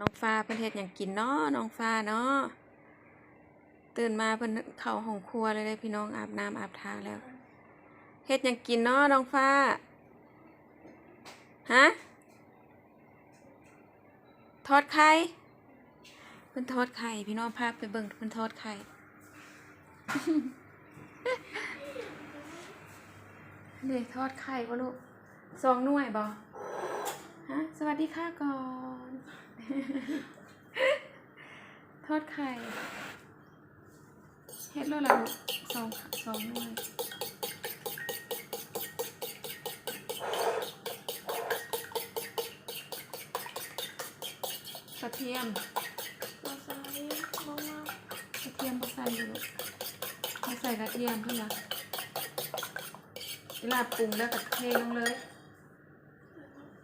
น้องฟ้าเพิ่นเฮ็ดหยังกินเนาะน้องฟ้าเนาะตื่นมาเพิ่นเข้าห้องครัวเลยเด้พี่น้องอาบน้ำอาบทาแล้วเฮ็ดหยังกินเนาะน้องฟ้าฮะทอดไข่เพิ่นทอดไข่พี่น้องพาไปเบิ่งเพิ่นทอดไข่เนี่ทอดไข่บ่ลูกสองหน่วยบ่ฮะสวัสดีค่ะก่อน ทอดไข่ เฮ็ดแล้วล่ะสองสองหน่วยกระเทียมมาใส่มะนาวกระเทียมบ่ใส่อยู่ลูกบ่ใส่กระเทียมเพิ่นล่ะเวลาปรุงแล้วก็เทลงเลย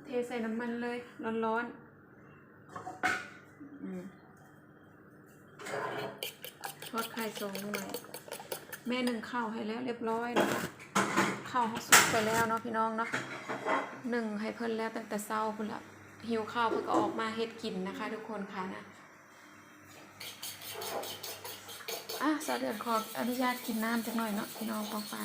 เทใส่น้ำมันเลย ร้อนๆอืมท อดไข่ทรงหน่อยแม่หนึ่งข้าวให้แล้วเรียบร้อยนะคะข้าวเขาสุกไปแล้วเนาะพี่น้องเนาะหนึ่งให้เพิ่นแล้วตั้งแต่เช้าพุ่นละหิวข้าวเพิ่นก็ออกมาเฮ็ดกินนะคะ ทุกคนค่ะนะอะสาวเดือนขออนุญาตกินน้ำจักหน่อยเนาะพี่น้องปองไป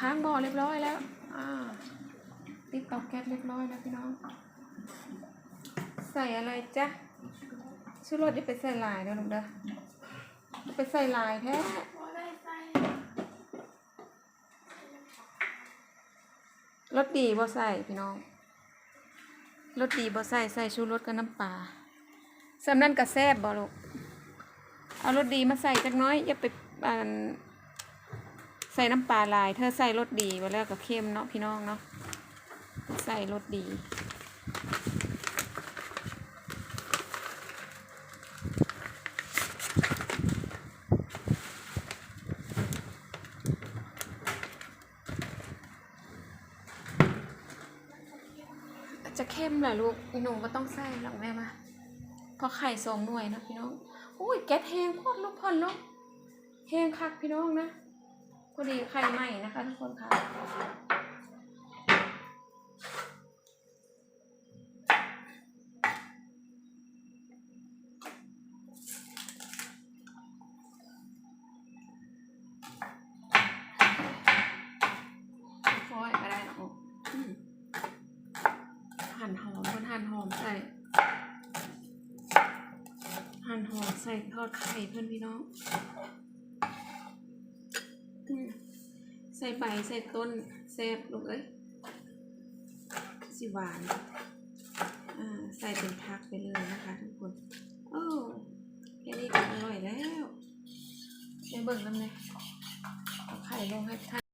ค้างบ่อเรียบร้อยแล้ว อ่าติดเตาแก๊สเรียบร้อยแล้วพี่น้อง ใส่อะไรจ๊ะชูรสอย่าไปใส่ลายเด้อลูกเด้อไปใส่ลายแท้บ่รสดีบ่ใส่พี่น้องรสดีบ่ใส่ใส่ชูรสกับน้ำปลาสำนั้นก็แซบบ่ลูกเอารสดีมาใส่จักน้อยอย่าไปอ่านใส่น้ำปลาลาย เธอใส่รสดีไปแล้วก็เค็มเนาะพี่น้องเนาะใส่รสดี จะเข้มแหละลูกอีหนูก็ต้องใส่หรอกแม่มาเพราะไข่สองหน่วยนะพี่น้องอุ้ยแก๊สแห้งพอดลูกพอนลูกแห้งคักพี่น้องนะพอดีไข่ใหม่นะคะทุกคนค่ะ อมใส่หั่นหอมใส่ทอดไข่เพื่อนพี่น้องใส่ใบใส่ต้นแซ่บลูกเอ้ยสิหวานอ่าใส่เป็นพักไปเลยนะคะทุกคนโอ้แค่นี้ก็อร่อยแล้วไปเบิ่งน้ำเลยเอาไข่ลงให้ท่าน